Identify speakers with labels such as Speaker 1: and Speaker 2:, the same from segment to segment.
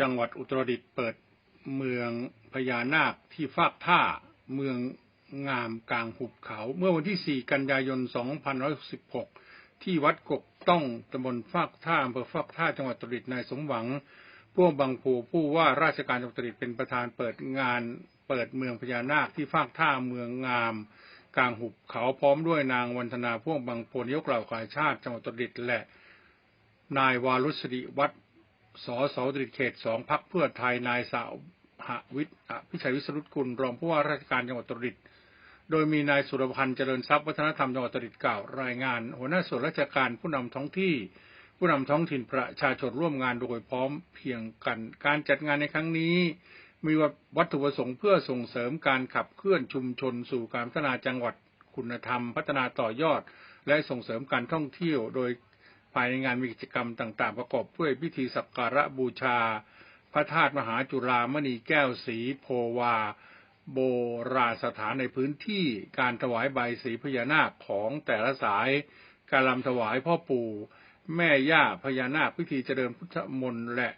Speaker 1: จังหวัดอุตรดิตถ์เปิดเมืองพญานาคที่ฟากท่าเมืองงามกลางหุบเขา เมื่อวันที่ 4 กันยายน 2516 ที่วัดกกต้องตำบลฟากท่าอำเภอฟากท่าจังหวัดอุตรดิตถ์นายสมหวังพ่วงบางผูผู้ว่าราชการจังหวัดอุตรดิตถ์เป็นประธานเปิดงานเปิดเมืองพญานาคที่ฟากท่าเมืองงาม กลางหุบเขาพร้อมด้วยนางวันธนาพ่วงบางพลนยกเหล่าขายชาติจังหวัดอุตรดิตถ์และ นายวารุศริวัฒน์ สสตรีเขตสองพักเพื่อไทยนายสาวหวิทย์อภิชัยวิสรุตกุลรองผู้ว่าราชการจังหวัดตริตโดยมีนายสุรพันธ์เจริญทรัพย์วัฒนธรรมจังหวัดตริตกล่าวรายงาน หัวหน้าส่วนราชการผู้นำท้องที่ ผู้นำท้องถิ่นประชาชนร่วมงานโดยพร้อมเพียงกัน การจัดงานในครั้งนี้ มีวัตถุประสงค์เพื่อส่งเสริมการขับเคลื่อนชุมชน สู่การพัฒนาจังหวัดคุณธรรม พัฒนาต่อยอด และส่งเสริมการท่องเที่ยว โดย ภายในงานมีกิจกรรมต่างๆ ประกอบด้วยพิธีสักการะบูชา พระธาตุมหาจุฬามณีแก้วสีโพวา โบราณสถานในพื้นที่การถวายใบสีพญานาคของแต่ละสาย การลำถวายพ่อปู่ แม่ย่าพญานาคพิธีเจริญพุทธมนต์และ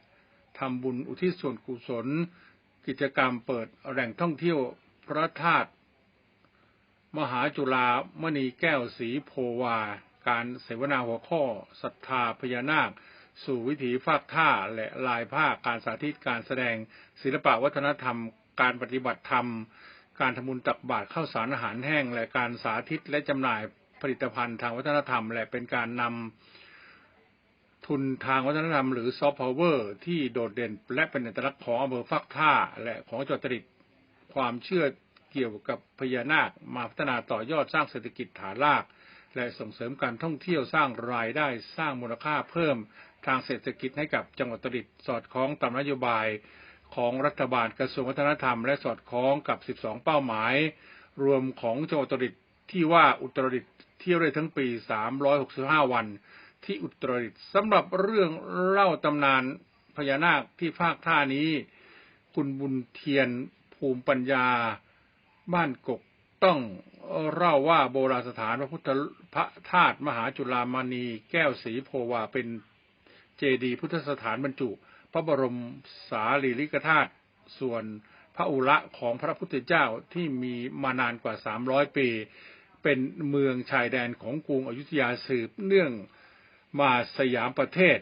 Speaker 1: ทำบุญอุทิศส่วนกุศล กิจกรรมเปิดแหล่งท่องเที่ยวพระธาตุมหาจุฬามณีแก้วสีโพวา การเสวนาหัวข้อศรัทธาพญานาค สู่วิถีฟากท่าและลายผ้าการสาธิตการแสดง ศิลปะวัฒนธรรม การปฏิบัติธรรม การทำบุญตักบาตรข้าวสารอาหารแห้ง และการสาธิตและจำหน่ายผลิตภัณฑ์ทางวัฒนธรรม และเป็นการนำทุนทางวัฒนธรรมหรือซอฟต์พาวเวอร์ที่โดดเด่นและเป็นเอกลักษณ์ของอำเภอฟักท่า และของจังหวัดตริตความเชื่อเกี่ยวกับพญานาคมาพัฒนาต่อยอดสร้างเศรษฐกิจฐานราก และส่งเสริมการท่องเที่ยวสร้างรายได้สร้างมูลค่าเพิ่มทางเศรษฐกิจให้กับจังหวัดตริตสอดคล้องตามนโยบายของรัฐบาลกระทรวงวัฒนธรรม และสอดคล้องกับ 12 เป้าหมาย รวมของจังหวัดตริตที่ว่าอุตรดิตเที่ยวได้ทั้งปี 365 วัน ที่อุตรดิตสำหรับเรื่องเล่าตำนานพญานาคที่ภาคท่านี้ คุณบุญเทียนภูมิปัญญา บ้านกกต้องเล่าว่าโบราณสถานพระพุทธ พระธาตุมหาจุฬามณีแก้วสีโพวาเป็นเจดีย์พุทธสถานบรรจุ พระบรมสารีริกธาตุส่วนพระอุระของพระพุทธเจ้าที่มีมานานกว่า 300 ปี เป็นเมืองชายแดนของกรุงอยุธยาสืบเนื่องมาสยามประเทศ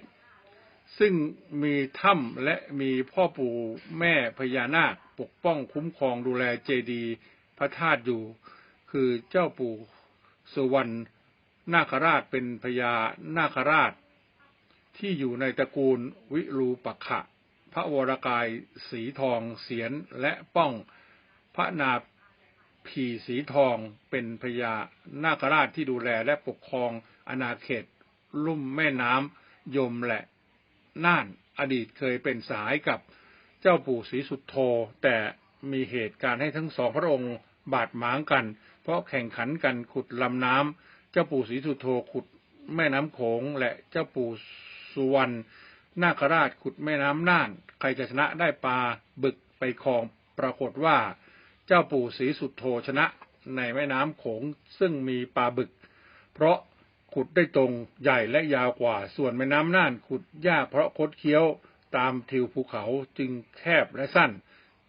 Speaker 1: ซึ่งมีถ้ำและมีพ่อปู่แม่พญานาคปกป้องคุ้มครองดูแลเจดีย์พระธาตุอยู่ คือเจ้าปู่สุวรรณ นาคราชเป็นพญานาคราชที่อยู่ในตระกูลวิรูปักขะ พระวรกายสีทองเสียนและป้องพระนาพีสีทองเป็นพญานาคราชที่ดูแลและปกครองอาณาเขต ลุ่มแม่น้ำยมและน่านอดีตเคยเป็นสายกับเจ้าปู่ศรีสุดโธแต่มีเหตุการณ์ให้ทั้งสองพระองค์บาดหมางกัน เพราะแข่งขันกันขุดลำน้ำ เจ้าปู่ศรีสุโธขุดแม่น้ำโขง และเจ้าปู่สุวรรณนาคราชขุดแม่น้ำน่าน ใครจะชนะได้ปลาบึกไปคลองปรากฏว่า เจ้าปู่ศรีสุโธชนะในแม่น้ำโขงซึ่งมีปลาบึก เพราะขุดได้ตรงใหญ่และยาวกว่า ส่วนแม่น้ำน่านขุดยากเพราะคดเคี้ยวตามทิวภูเขาจึงแคบและสั้น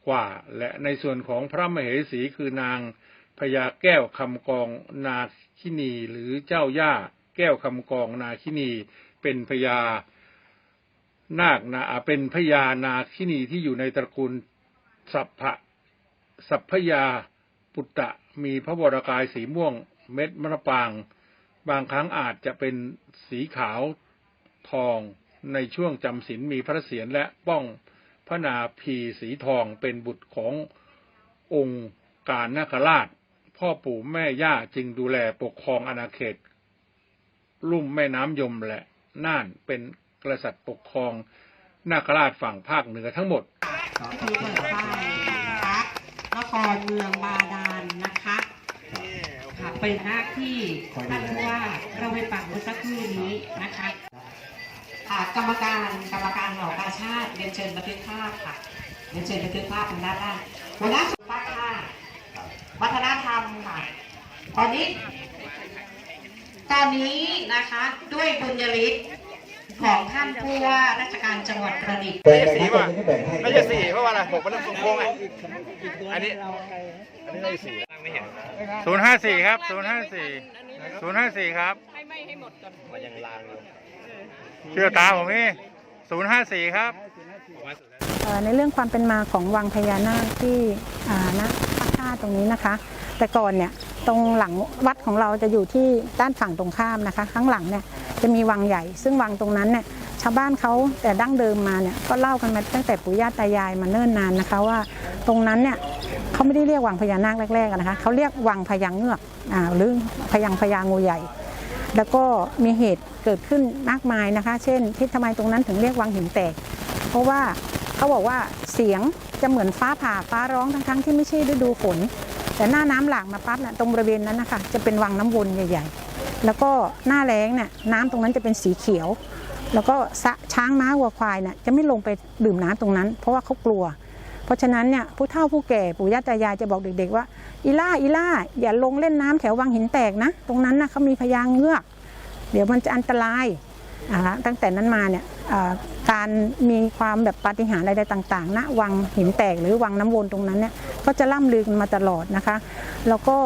Speaker 1: กว่า และในส่วนของพระมเหสีคือนาง พญาแก้วคำกองนาคินีหรือเจ้าย่าแก้วคำกองนาคินีเป็นพญานาคนาเป็นพญานาคินีที่อยู่ในตระกูลสัพพะสัพพยาปุตตะมีพระวรากายสีม่วงเม็ดมะปาง บางครั้งอาจจะเป็นสีขาวทองในช่วงจำศีลมีพระเศียรและป้องพระนาพีสีทองเป็นบุตรขององค์การนาคราช พ่อปู่แม่ย่าจึงดูแลปกครองอาณาเขต ลุ่มแม่น้ำยมและน่านเป็นกษัตริย์ปกครองนาคราชฝั่งภาคเหนือทั้งหมด
Speaker 2: ที่เปิดป้ายนะคะนครเมืองบาดาลนะคะค่ะเป็นหน้าที่ท่านผู้ว่าเราไปปักเมื่อสักครู่นี้นะคะค่ะกรรมการกรรมการหอกาชาติเรียนเชิญบันทึกภาพค่ะเรียนเชิญบันทึกภาพทางด้านล่างหัวหน้าสุภาพค่ะวัฒนธรรม ค่ะ ตอนนี้ ตอนนี้นะคะด้วยบุญยฤทธิ์ของท่านผู้ว่าราชการจังหวัดประดิษฐ์
Speaker 3: ไม่ใช่สีป่ะไม่ใช่สีเพราะว่าอะไรหกมันต้องโค้งๆไงอันนี้อันนี้ไม่ใช่สีไม่เห็น
Speaker 1: ศูนย์ห้าสี่ครับศูนย์ห้าสี่ศูนย์ห้าสี่ครับ
Speaker 3: มันยังลางอยู่
Speaker 1: เชื่อตาผมนี่ศูนย์ห้าสี่ครับ
Speaker 4: เอ่อในเรื่องความเป็นมาของวังพญานาคที่อ่าณพระธาตุตรงนี้นะคะ แต่ก่อนเนี่ยตรงหลังวัดของเราจะอยู่ที่ด้านฝั่งตรงข้ามนะคะ ข้างหลังเนี่ยจะมีวังใหญ่ ซึ่งวังตรงนั้นเนี่ยชาวบ้านเขาแต่ดั้งเดิมมาเนี่ยก็เล่ากันมาตั้งแต่ปู่ย่าตายายมาเนิ่นนานนะคะว่าตรงนั้นเนี่ยเขาไม่ได้เรียกวังพญานาคแรกๆนะคะเขาเรียกวังพญาเงือกอ่าหรือพยังพญางูใหญ่ แล้วก็มีเหตุเกิดขึ้นมากมายนะคะ เช่น ที่ทำไมตรงนั้นถึงเรียกวังหินแตก เพราะว่าเขาบอกว่าเสียงจะเหมือนฟ้าผ่าฟ้าร้องทั้งๆ ที่ไม่ใช่ฤดูฝน แต่หน้าน้ำหลากมาปั๊บเนี่ยตรงบริเวณนั้นนะคะจะเป็นวังน้ำวนใหญ่ๆ แล้วก็หน้าแล้งเนี่ยน้ำตรงนั้นจะเป็นสีเขียว แล้วก็สะช้างม้าวัวควายเนี่ยจะไม่ลงไปดื่มน้ำตรงนั้น เพราะว่าเขากลัว เพราะฉะนั้นเนี่ยผู้เฒ่าผู้แก่ปู่ย่าตายายจะบอกเด็ก ๆ ว่าอีล่าอีล่าอย่าลงเล่นน้ำแถววังหินแตกนะ ตรงนั้นนะเขามีพญาเงือก เดี๋ยวมันจะอันตรายอ่าตั้งแต่นั้นมาเนี่ย การมีความแบบปาฏิหาริย์อะไรต่างๆณวังหินแตกหรือวังน้ำวนตรงนั้นเนี่ยก็จะล่ำลือกันมาตลอดนะคะ แล้วก็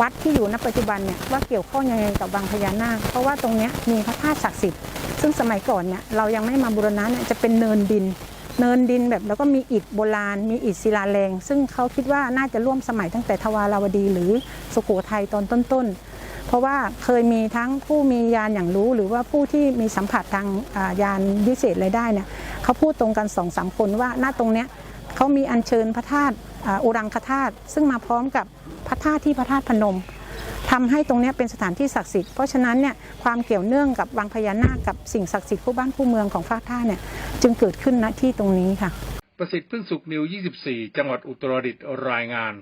Speaker 4: วัดที่อยู่ณปัจจุบันเนี่ยว่าเกี่ยวข้องยังไงกับวังพญานาคเพราะว่าตรงนี้มีพระธาตุศักดิ์สิทธิ์ซึ่งสมัยก่อนเนี่ยเรายังไม่มาบูรณะเนี่ยจะเป็นเนินดิน เนินดินแบบแล้วก็มีอิฐโบราณ มีอิฐศิลาแรง ซึ่งเขาคิดว่าน่าจะร่วมสมัยตั้งแต่ทวาราวดี หรือสุโขทัยตอนต้นๆ เพราะว่าเคยมีทั้งผู้มียานอย่างรู้หรือว่าผู้ที่มีสัมผัสทางอ่ายานวิเศษอะไรได้เนี่ยเขาพูดตรงกันสองสามคนว่าหน้าตรงเนี้ยเขามีอัญเชิญพระธาตุอุรังคธาตุซึ่งมาพร้อมกับพระธาตุที่พระธาตุพนมทำให้ตรงเนี้ยเป็นสถานที่ศักดิ์สิทธิ์เพราะฉะนั้นเนี่ยความเกี่ยวเนื่องกับวังพญานาคกับสิ่งศักดิ์สิทธิ์คู่บ้านคู่เมืองของภาคใต้เนี่ยจึงเกิดขึ้นณที่ตรงนี้ค่ะ
Speaker 1: ประสิทธิ์พึ่งสุขนิว 24 จังหวัดอุตรดิตถ์รายงาน